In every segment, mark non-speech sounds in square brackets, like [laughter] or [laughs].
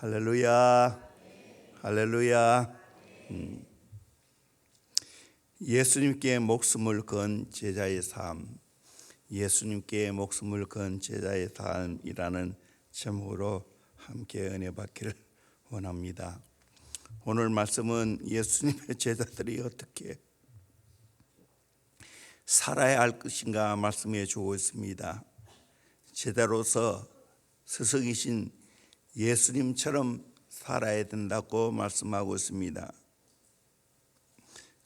할렐루야. 할렐루야. 음. 예수님께 목숨을 건 제자의 삶. 예수님께 목숨을 건 제자의 삶이라는 제목으로 함께 은혜 받기를 원합니다. 오늘 말씀은 예수님의 제자들이 어떻게 살아야 할 것인가 말씀해 주고 있습니다. 제자로서 스승이신 예수님처럼 살아야 된다고 말씀하고 있습니다.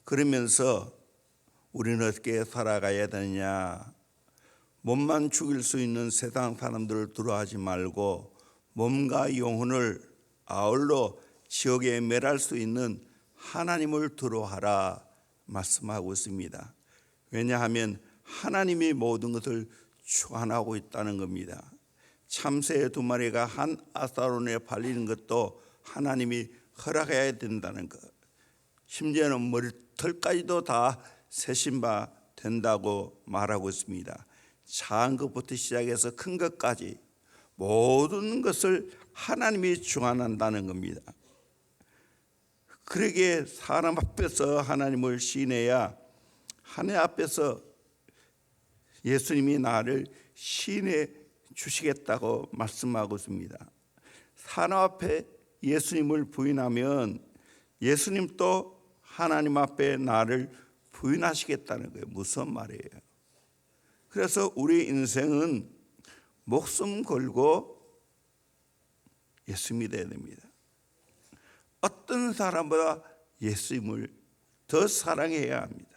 그러면서 우리는 어떻게 살아가야 되느냐? 몸만 죽일 수 있는 세상 사람들을 두려워하지 말고 몸과 영혼을 아울러 지옥에 멸할 수 있는 하나님을 두려워하라 말씀하고 있습니다. 왜냐하면 하나님이 모든 것을 주관하고 있다는 겁니다. 참새 두 마리가 한 아사론에 팔리는 것도 하나님이 허락해야 된다는 것. 심지어는 머리털까지도 다 세신 바 된다고 말하고 있습니다. 작은 것부터 시작해서 큰 것까지 모든 것을 하나님이 주관한다는 겁니다. 그러기에 사람 앞에서 하나님을 시인해야 하늘 앞에서 예수님이 나를 시인해 주시겠다고 말씀하고 있습니다. 사람 앞에 예수님을 부인하면 예수님 또 하나님 앞에 나를 부인하시겠다는 거예요. 무슨 말이에요? 그래서 우리 인생은 목숨 걸고 예수 믿어야 됩니다. 어떤 사람보다 예수님을 더 사랑해야 합니다.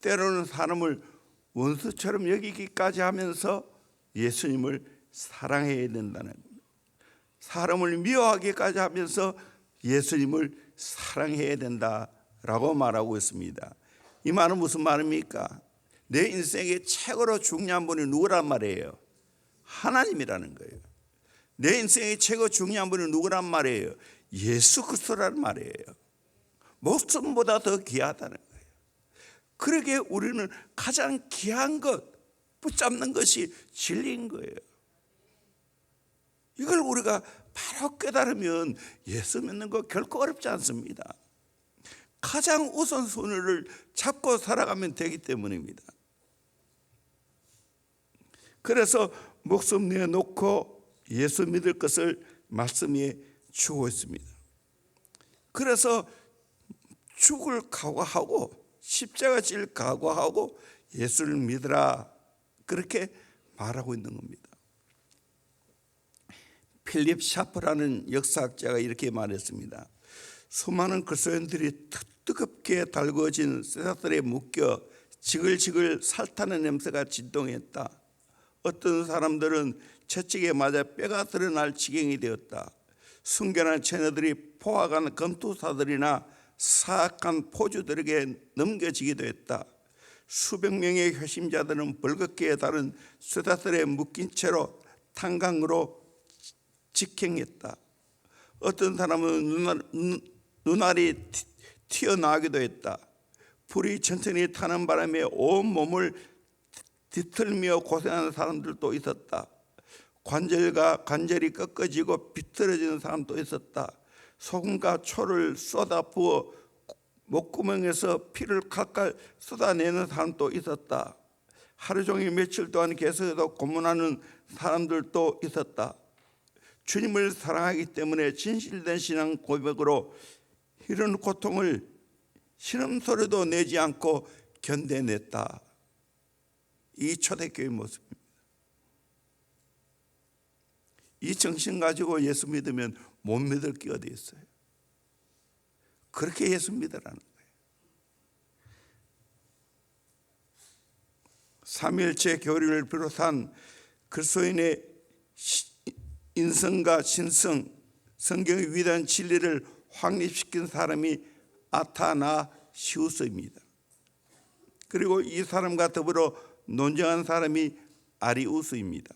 때로는 사람을 원수처럼 여기기까지 하면서 예수님을 사랑해야 된다는. 사람을 미워하기까지 하면서 예수님을 사랑해야 된다라고 말하고 있습니다. 이 말은 무슨 말입니까? 내 인생의 최고로 중요한 분이 누구란 말이에요? 하나님이라는 거예요. 내 인생의 최고 중요한 분이 누구란 말이에요? 예수 그리스도라는 말이에요. 목숨보다 더 귀하다는 거예요. 그러게 우리는 가장 귀한 것 붙잡는 것이 진리인 거예요. 이걸 우리가 바로 깨달으면 예수 믿는 거 결코 어렵지 않습니다. 가장 우선순위를 잡고 살아가면 되기 때문입니다. 그래서 목숨 내놓고 예수 믿을 것을 말씀해 주고 있습니다. 그래서 죽을 각오하고 십자가 질 각오하고 예수를 믿으라 그렇게 말하고 있는 겁니다. 필립 샤프라는 역사학자가 이렇게 말했습니다. 수많은 그리스도인들이 뜨겁게 달궈진 쇠사슬에 묶여 지글지글 살타는 냄새가 진동했다. 어떤 사람들은 채찍에 맞아 뼈가 드러날 지경이 되었다. 순결한 처녀들이 포화간 검투사들이나 사악한 포주들에게 넘겨지기도 했다. 수백 명의 효심자들은 벌겋게 다른 쇠사슬에 묶인 채로 탄강으로 직행했다. 어떤 사람은 눈알, 눈알이 튀어나기도 했다. 불이 천천히 타는 바람에 온 몸을 뒤틀며 고생하는 사람들도 있었다. 관절과 관절이 꺾어지고 비틀어지는 사람도 있었다. 소금과 초를 쏟아 부어 목구멍에서 피를 칼칼 쏟아내는 사람도 있었다. 하루 종일 며칠 동안 계속해서 고문하는 사람들도 있었다. 주님을 사랑하기 때문에 진실된 신앙 고백으로 이런 고통을 신음소리도 내지 않고 견뎌냈다. 이 초대교회 모습입니다. 이 정신 가지고 예수 믿으면 못 믿을 게 어디 있어요? 그렇게 예수 믿으라는 거예요. 삼일체 교리를 비롯한 그리스도인의 인성과 신성, 성경의 위대한 진리를 확립시킨 사람이 아타나시우스입니다. 그리고 이 사람과 더불어 논쟁한 사람이 아리우스입니다.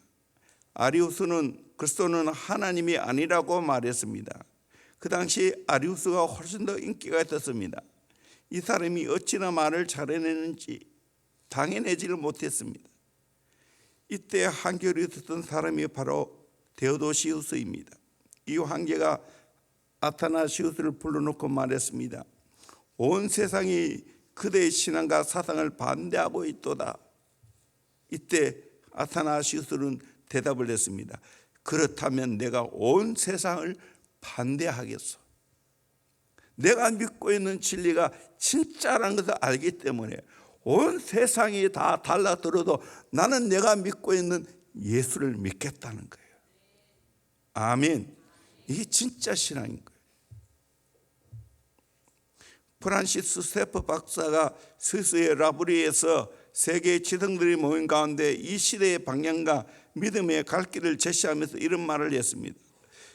아리우스는 그리스도는 하나님이 아니라고 말했습니다. 그 당시 아리우스가 훨씬 더 인기가 있었습니다. 이 사람이 어찌나 말을 잘해내는지 당해내지를 못했습니다. 이때 한결이 있었던 사람이 바로 데오도시우스입니다. 이 황제가 아타나시우스를 불러놓고 말했습니다. 온 세상이 그대의 신앙과 사상을 반대하고 있도다. 이때 아타나시우스는 대답을 했습니다. 그렇다면 내가 온 세상을 반대하겠소. 내가 믿고 있는 진리가 진짜라는 것을 알기 때문에 온 세상이 다 달라들어도 나는 내가 믿고 있는 예수를 믿겠다는 거예요. 아멘. 이게 진짜 신앙인 거예요. 프란시스 세프 박사가 스스의 라브리에서 세계의 지성들이 모인 가운데 이 시대의 방향과 믿음의 갈 길을 제시하면서 이런 말을 했습니다.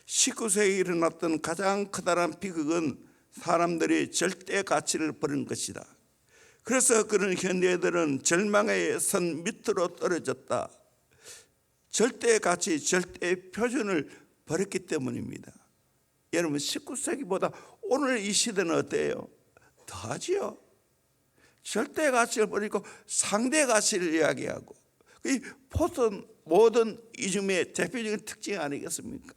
19세기에 일어났던 가장 커다란 비극은 사람들이 절대 가치를 버린 것이다. 그래서 그런 현대들은 절망의 선 밑으로 떨어졌다. 절대 가치, 절대 표준을 버렸기 때문입니다. 여러분 19세기보다 오늘 이 시대는 어때요? 더하지요. 절대 가치를 버리고 상대 가치를 이야기하고 이 포스트 모든 이즘의 대표적인 특징 아니겠습니까?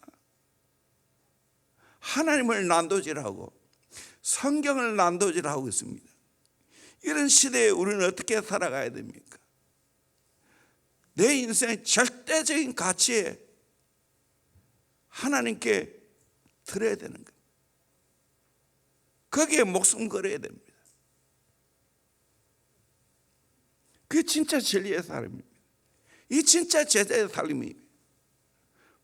하나님을 난도질하고 성경을 난도질하고 있습니다. 이런 시대에 우리는 어떻게 살아가야 됩니까? 내 인생의 절대적인 가치에 하나님께 드려야 되는 거예요. 거기에 목숨 걸어야 됩니다. 그게 진짜 진리의 삶입니다. 이 진짜 제자의 삶이에요.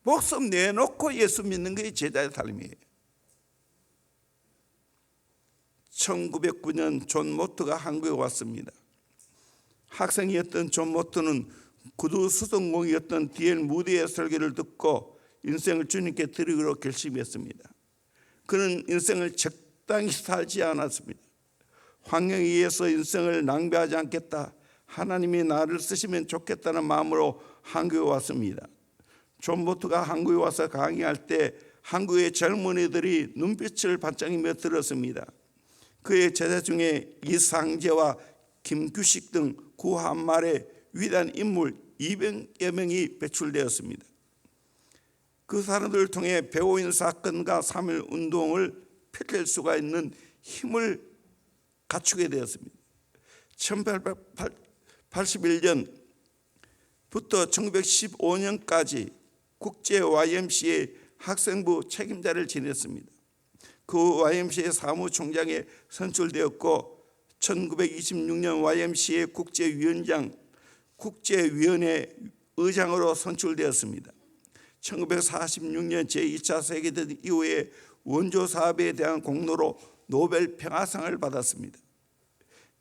목숨 내놓고 예수 믿는 게 제자의 삶이에요. 1909년 존 모트가 한국에 왔습니다. 학생이었던 존 모트는 구두 수성공이었던 디엘 무디의 설교를 듣고 인생을 주님께 드리기로 결심했습니다. 그는 인생을 적당히 살지 않았습니다. 환경에 의해서 인생을 낭비하지 않겠다. 하나님이 나를 쓰시면 좋겠다는 마음으로 한국에 왔습니다. 존 모트가 한국에 와서 강의할 때 한국의 젊은이들이 눈빛을 반짝이며 들었습니다. 그의 제자 중에 이상재와 김규식 등 구한말의 위대한 인물 200여 명이 배출되었습니다. 그 사람들을 통해 배우인 사건과 3일 운동을 펼칠 수가 있는 힘을 갖추게 되었습니다. 1881년부터 1915년까지 국제 YMCA 학생부 책임자를 지냈습니다. 그 YMCA 사무총장에 선출되었고 1926년 YMCA 국제위원장 국제위원회 의장으로 선출되었습니다. 1946년 제2차 세계대전 이후에 원조 사업에 대한 공로로 노벨 평화상을 받았습니다.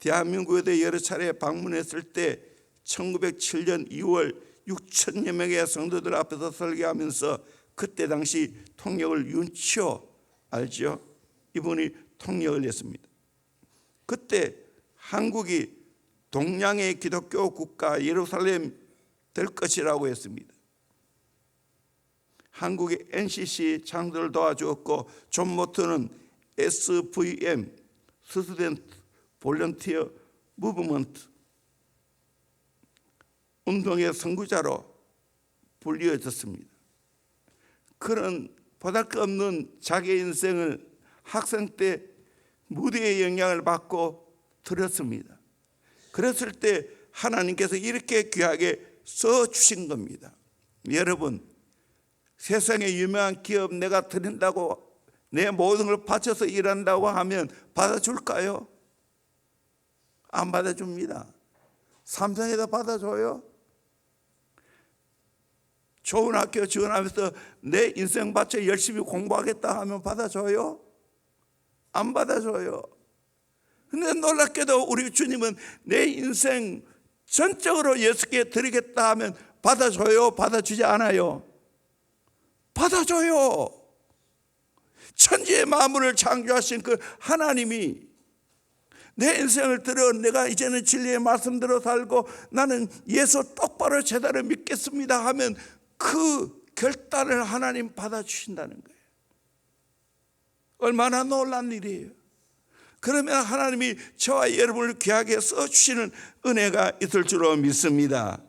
대한민국에 여러 차례 방문했을 때 1907년 2월 6천여 명의 성도들 앞에서 설교하면서 그때 당시 통역을 윤치호 알죠? 이분이 통역을 했습니다. 그때 한국이 동양의 기독교 국가 예루살렘 될 것이라고 했습니다. 한국의 NCC 창조를 도와주었고 존 모트는 SVM 스튜던트 볼런티어 무브먼트 운동의 선구자로 불리어졌습니다. 그런 보잘 것 없는 자기 인생을 학생 때 무대의 영향을 받고 들었습니다. 그랬을 때 하나님께서 이렇게 귀하게 써 주신 겁니다. 여러분, 세상에 유명한 기업 내가 드린다고 내 모든 걸 바쳐서 일한다고 하면 받아줄까요? 안 받아줍니다. 삼성에다 받아줘요? 좋은 학교 지원하면서 내 인생 바쳐 열심히 공부하겠다 하면 받아줘요? 안 받아줘요. 근데 놀랍게도 우리 주님은 내 인생 전적으로 예수께 드리겠다 하면 받아줘요? 받아주지 않아요? 받아줘요. 천지의 만물을 창조하신 그 하나님이 내 인생을 들어 내가 이제는 진리의 말씀대로 살고 나는 예수 똑바로 제대로 믿겠습니다 하면 그 결단을 하나님 받아주신다는 거예요. 얼마나 놀란 일이에요. 그러면 하나님이 저와 여러분을 귀하게 써주시는 은혜가 있을 줄로 믿습니다.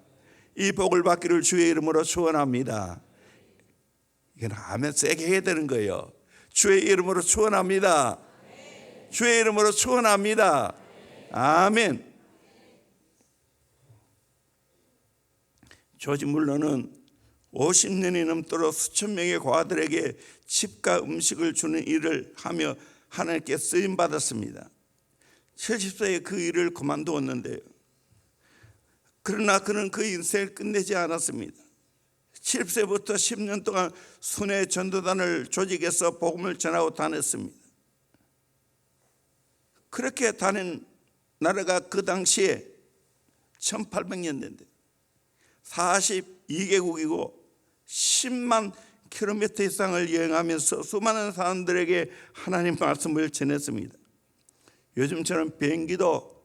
이 복을 받기를 주의 이름으로 축원합니다. 이건 아멘 세게 해야 되는 거예요. 주의 이름으로 축원합니다. 주의 이름으로 축원합니다. 아멘. 조지 물러는 50년이 넘도록 수천 명의 과들에게 집과 음식을 주는 일을 하며 하나님께 쓰임 받았습니다. 70세에 그 일을 그만두었는데요. 그러나 그는 그 인생을 끝내지 않았습니다. 70세부터 10년 동안 순회 전도단을 조직해서 복음을 전하고 다녔습니다. 그렇게 다닌 나라가 그 당시에 1800년대인데 42개국이고 10만 킬로미터 이상을 여행하면서 수많은 사람들에게 하나님 말씀을 전했습니다. 요즘처럼 비행기도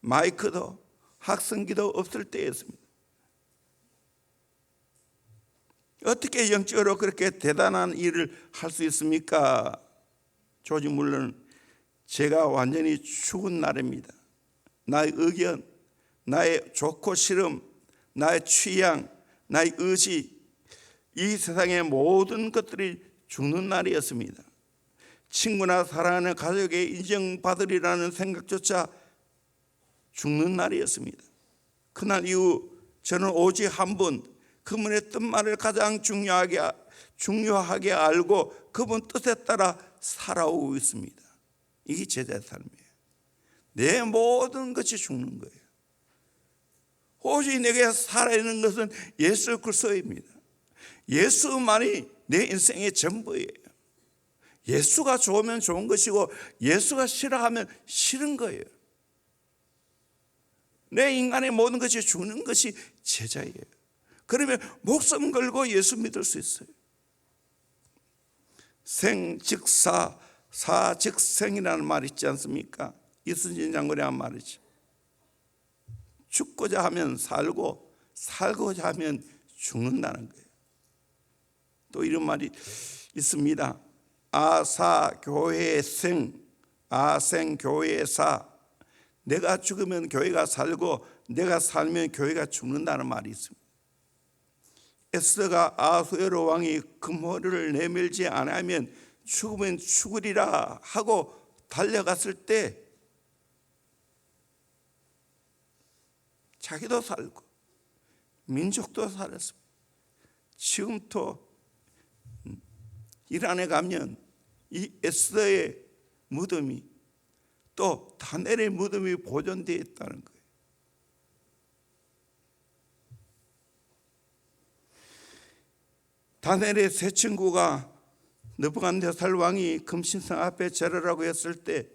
마이크도 학생기도 없을 때였습니다. 어떻게 영적으로 그렇게 대단한 일을 할 수 있습니까? 조지 물론 제가 완전히 죽은 날입니다. 나의 의견, 나의 좋고 싫음, 나의 취향, 나의 의지, 이 세상의 모든 것들이 죽는 날이었습니다. 친구나 사랑하는 가족의 인정받으리라는 생각조차 죽는 날이었습니다. 그날 이후 저는 오직 한 분, 그분의 뜻말을 가장 중요하게, 중요하게 알고 그분 뜻에 따라 살아오고 있습니다. 이게 제자의 삶이에요. 내 모든 것이 죽는 거예요. 오직 내게 살아있는 것은 예수 그리스도입니다. 예수만이 내 인생의 전부예요. 예수가 좋으면 좋은 것이고 예수가 싫어하면 싫은 거예요. 내 인간의 모든 것이 죽는 것이 제자예요. 그러면 목숨 걸고 예수 믿을 수 있어요. 생즉사 사즉생이라는 말 있지 않습니까? 이순신 장군의 한 말이죠. 죽고자 하면 살고 살고자 하면 죽는다는 거예요. 또 이런 말이 있습니다. 아사 교회생 아생 교회사 내가 죽으면 교회가 살고 내가 살면 교회가 죽는다는 말이 있습니다. 에스더가 아수에로 왕이 금호를 내밀지 않으면 죽으면 죽으리라 하고 달려갔을 때 자기도 살고 민족도 살았습니다. 지금도 이란에 가면 이 에스더의 무덤이 또 다넬의 무덤이 보존되어 있다는 거예요. 다넬의 세 친구가 느부갓네살 왕이 금신상 앞에 절하라고 했을 때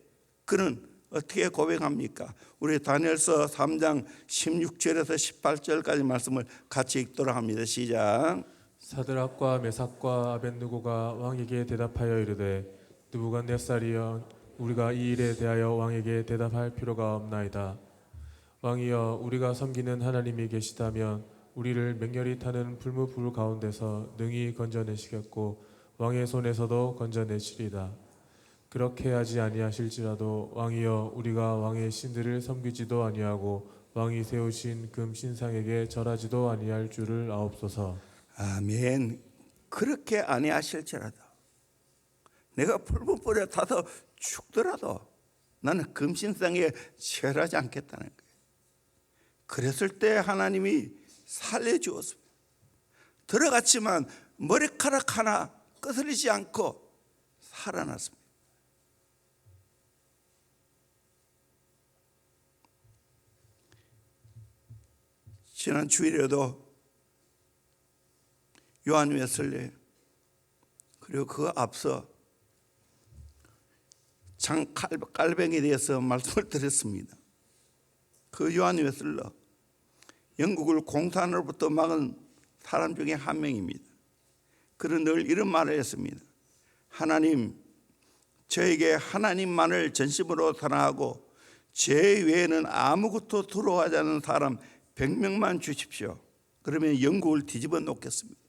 그는 어떻게 고백합니까? 우리 다니엘서 3장 16절에서 18절까지 말씀을 같이 읽도록 합니다. 시작. 사드락과 메삭과 아벤누고가 왕에게 대답하여 이르되 느부갓네살이여 우리가 이 일에 대하여 왕에게 대답할 필요가 없나이다. 왕이여 우리가 섬기는 하나님이 계시다면 우리를 맹렬히 타는 불무불 가운데서 능히 건져내시겠고 왕의 손에서도 건져내시리다. 그렇게 하지 아니하실지라도 왕이여 우리가 왕의 신들을 섬기지도 아니하고 왕이 세우신 금 신상에게 절하지도 아니할 줄을 아옵소서. 아멘. 그렇게 아니하실지라도 내가 풀무불에 타서 죽더라도 나는 금신상에 절하지 않겠다는 거예요. 그랬을 때 하나님이 살려주었습니다. 들어갔지만 머리카락 하나 거스리지 않고 살아났습니다. 지난 주일에도 요한 웨슬리 그리고 그 앞서 장 깔뱅이에 대해서 [laughs] 말씀을 드렸습니다. 그 요한 웨슬러 영국을 공산으로부터 막은 사람 중에 한 명입니다. 그는 늘 이런 말을 했습니다. 하나님, 저에게 하나님만을 전심으로 사랑하고 제 외에는 아무것도 들어가지 않는 사람 100명만 주십시오. 그러면 영국을 뒤집어 놓겠습니다.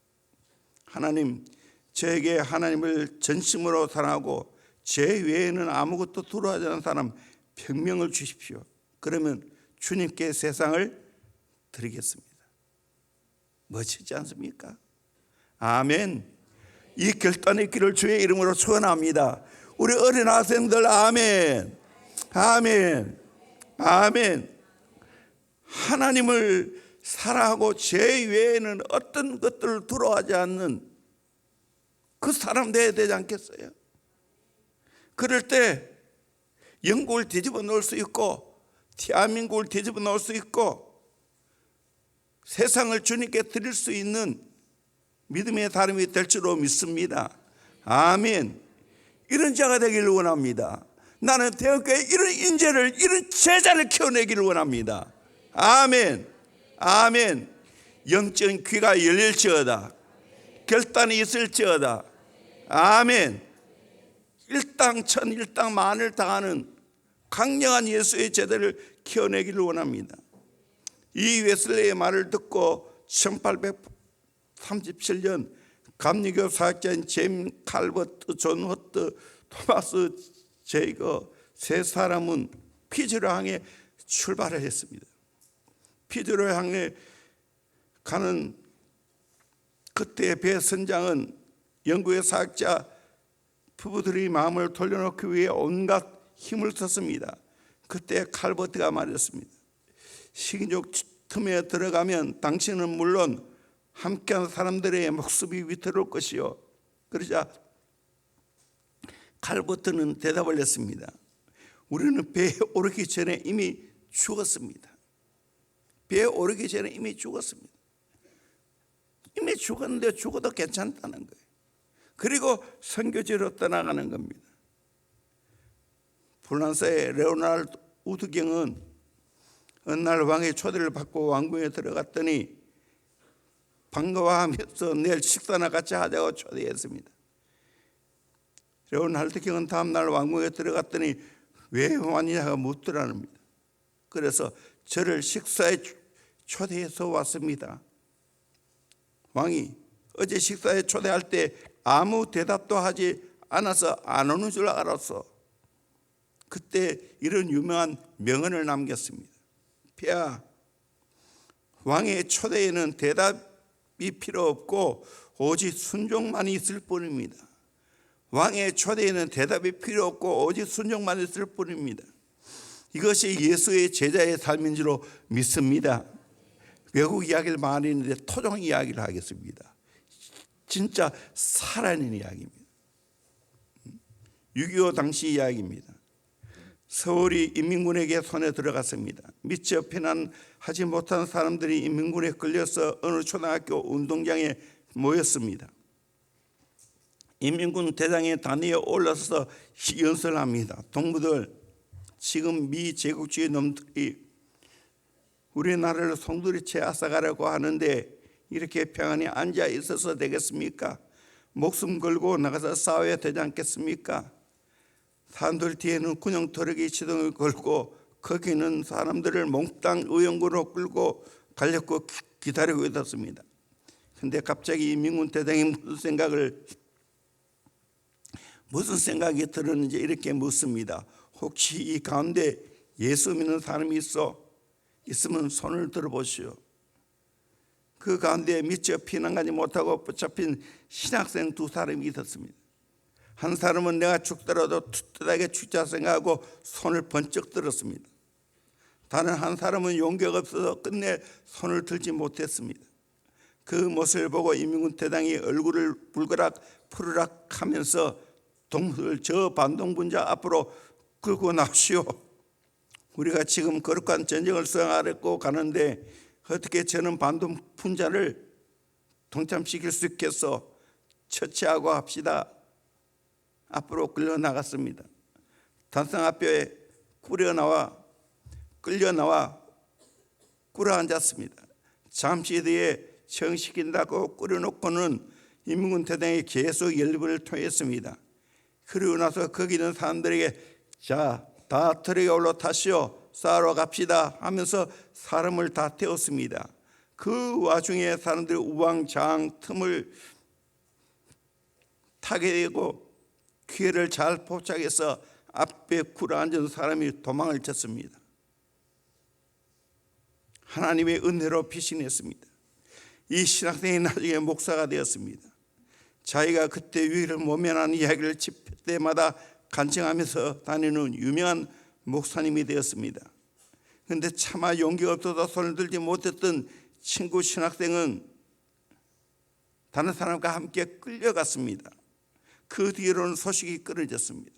하나님, 저에게 하나님을 전심으로 사랑하고 제 외에는 아무것도 들어가지 않는 사람 100명을 주십시오. 그러면 주님께 세상을 드리겠습니다. 멋지지 않습니까? 아멘. 이 결단의 길을 주의 이름으로 축원합니다. 우리 어린 학생들 아멘. 아멘. 아멘. 하나님을 사랑하고 죄 외에는 어떤 것들을 두려워하지 않는 그 사람 되어야 되지 않겠어요? 그럴 때 영국을 뒤집어 놓을 수 있고 대한민국을 뒤집어 놓을 수 있고 세상을 주님께 드릴 수 있는 믿음의 다름이 될 줄로 믿습니다. 아멘. 이런 자가 되기를 원합니다. 나는 대학교에 이런 인재를 이런 제자를 키워내기를 원합니다. 아멘. 아멘. 영적인 귀가 열릴지어다. 결단이 있을지어다. 아멘. 일당천 일당만을 당하는 강력한 예수의 제자를 키워내기를 원합니다. 이 웨슬레의 말을 듣고 1837년 감리교 사학자인 제임 칼버트, 존 허트, 토마스 제이거 세 사람은 피즈로 향해 출발을 했습니다. 피즈로 향해 가는 그때 배 선장은 영국의 사학자 부부들이 마음을 돌려놓기 위해 온갖 힘을 썼습니다. 그때 칼버트가 말했습니다. 식인종 틈에 들어가면 당신은 물론 함께한 사람들의 목숨이 위태로울 것이요. 그러자 칼버트는 대답을 했습니다. 우리는 배에 오르기 전에 이미 죽었습니다. 배에 오르기 전에 이미 죽었습니다. 이미 죽었는데 죽어도 괜찮다는 거예요. 그리고 선교지로 떠나가는 겁니다. 프랑스의 레오나르드 우드경은 어느 날 왕의 초대를 받고 왕궁에 들어갔더니 반가워하면서 내일 식사나 같이 하자고 초대했습니다. 레오나르드 경은 다음날 왕궁에 들어갔더니 왜 왔냐가 묻더랍니다. 그래서 저를 식사에 초대해서 왔습니다. 왕이 어제 식사에 초대할 때 아무 대답도 하지 않아서 안 오는 줄 알았어. 그때 이런 유명한 명언을 남겼습니다. 폐하, 왕의 초대에는 대답이 필요 없고 오직 순종만 있을 뿐입니다. 왕의 초대에는 대답이 필요 없고 오직 순종만 있을 뿐입니다. 이것이 예수의 제자의 삶인 줄로 믿습니다. 외국 이야기를 많이 했는데 토종 이야기를 하겠습니다. 진짜 살아있는 이야기입니다. 6.25 당시 이야기입니다. 서울이 인민군에게 손에 들어갔습니다. 미처 피난하지 못한 사람들이 인민군에 끌려서 어느 초등학교 운동장에 모였습니다. 인민군 대장의 단위에 올라서서 연설합니다. 동무들, 지금 미 제국주의 놈들이 우리나라를 송두리째 앗아가려고 하는데 이렇게 평안히 앉아 있어서 되겠습니까? 목숨 걸고 나가서 싸워야 되지 않겠습니까? 사람들 뒤에는 군용 터럭이 시동을 걸고 거기는 사람들을 몽땅 의용구로 끌고 가려고 기다리고 있었습니다. 근데 갑자기 이 민군 대장이 무슨 생각을 무슨 생각이 들었는지 이렇게 묻습니다. 혹시 이 가운데 예수 믿는 사람이 있어? 있으면 손을 들어보시오. 그 가운데 미처 피난가지 못하고 붙잡힌 신학생 두 사람이 있었습니다. 한 사람은 내가 죽더라도 투뜻하게 죽자 생각하고 손을 번쩍 들었습니다. 다른 한 사람은 용기가 없어서 끝내 손을 들지 못했습니다. 그 모습을 보고 이민군 대장이 얼굴을 불그락 푸르락 하면서 동물 저 반동분자 앞으로 끌고 나오시오. 우리가 지금 거룩한 전쟁을 수행하려고 가는데 어떻게 저는 반동분자를 동참시킬 수 있겠어? 처치하고 합시다. 앞으로 끌려 나갔습니다. 단상 앞에 꾸려 나와 끌려 나와 꿇어 앉았습니다. 잠시 뒤에 정시킨다고 꾸려놓고는 인민군 대장이 계속 연립을 통했습니다. 그리고 나서 거기 있는 사람들에게 자, 다 트럭에 올라타시오. 싸러 갑시다 하면서 사람을 다 태웠습니다. 그 와중에 사람들이 우왕좌왕 틈을 타게 되고 기회를 잘 포착해서 앞에 굴어 앉은 사람이 도망을 쳤습니다. 하나님의 은혜로 피신했습니다. 이 신학생이 나중에 목사가 되었습니다. 자기가 그때 위기를 모면하는 이야기를 집회 때마다 간증하면서 다니는 유명한 목사님이 되었습니다. 그런데 차마 용기가 없어서 손을 들지 못했던 친구 신학생은 다른 사람과 함께 끌려갔습니다. 그 뒤로는 소식이 끊어졌습니다.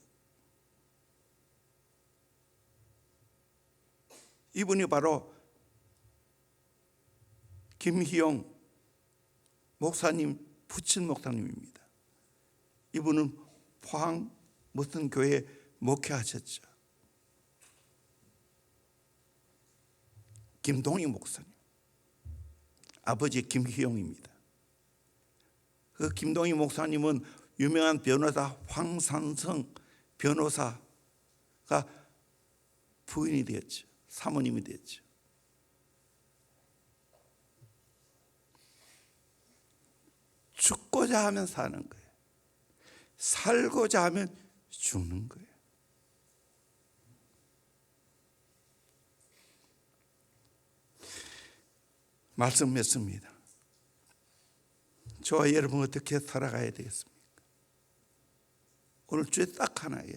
이분이 바로 김희용 목사님 부친 목사님입니다. 이분은 포항 무슨 교회 목회하셨죠. 김동희 목사님. 아버지 김희용입니다. 그 김동희 목사님은 유명한 변호사 황산성 변호사가 부인이 되었죠. 사모님이 되었죠. 죽고자 하면 사는 거예요. 살고자 하면 죽는 거예요. 말씀했습니다. 저와 여러분 어떻게 살아가야 되겠습니까? 오늘 주에 딱 하나예요.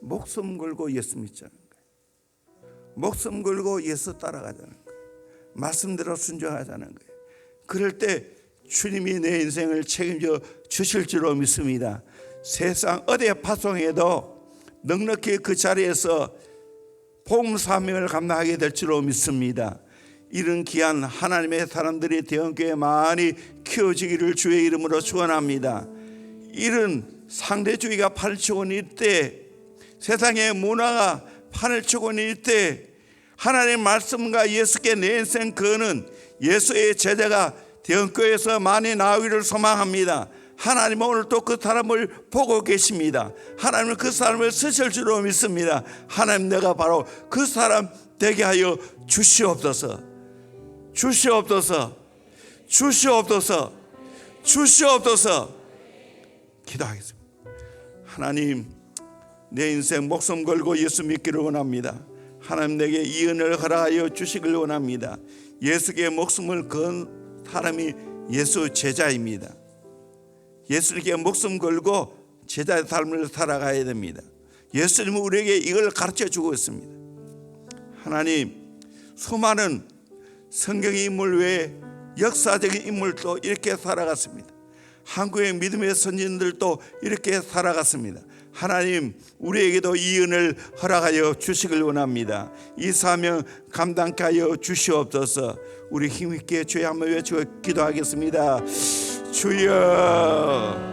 목숨 걸고 예수 믿자는 거예요. 목숨 걸고 예수 따라가자는 거예요. 말씀대로 순종하자는 거예요. 그럴 때 주님이 내 인생을 책임져 주실 줄로 믿습니다. 세상 어디에 파송해도 넉넉히 그 자리에서 복음 사명을 감당하게 될 줄로 믿습니다. 이런 귀한 하나님의 사람들이 대원교회 많이 키워지기를 주의 이름으로 축원합니다. 이런 상대주의가 판을 치고 있을 때 세상의 문화가 판을 치고 있을 때 하나님의 말씀과 예수께 내 인생 그는 예수의 제자가 대원교회에서 많이 나오기를 소망합니다. 하나님은 오늘 또 그 사람을 보고 계십니다. 하나님은 그 사람을 쓰실 줄로 믿습니다. 하나님 내가 바로 그 사람 되게 하여 주시옵소서. 주시옵소서. 주시옵소서. 주시옵소서. 기도하겠습니다. 하나님 내 인생 목숨 걸고 예수 믿기를 원합니다. 하나님 내게 이 은혜를 허락하여 주시길 원합니다. 예수께 목숨을 건 사람이 예수 제자입니다. 예수님께 목숨 걸고 제자의 삶을 살아가야 됩니다. 예수님은 우리에게 이걸 가르쳐 주고 있습니다. 하나님 수많은 성경의 인물 외에 역사적인 인물도 이렇게 살아갔습니다. 한국의 믿음의 선진들도 이렇게 살아갔습니다. 하나님 우리에게도 이 은을 허락하여 주시길 원합니다. 이 사명 감당케 하여 주시옵소서. 우리 힘있게 주의 한번 외치고 기도하겠습니다. 주여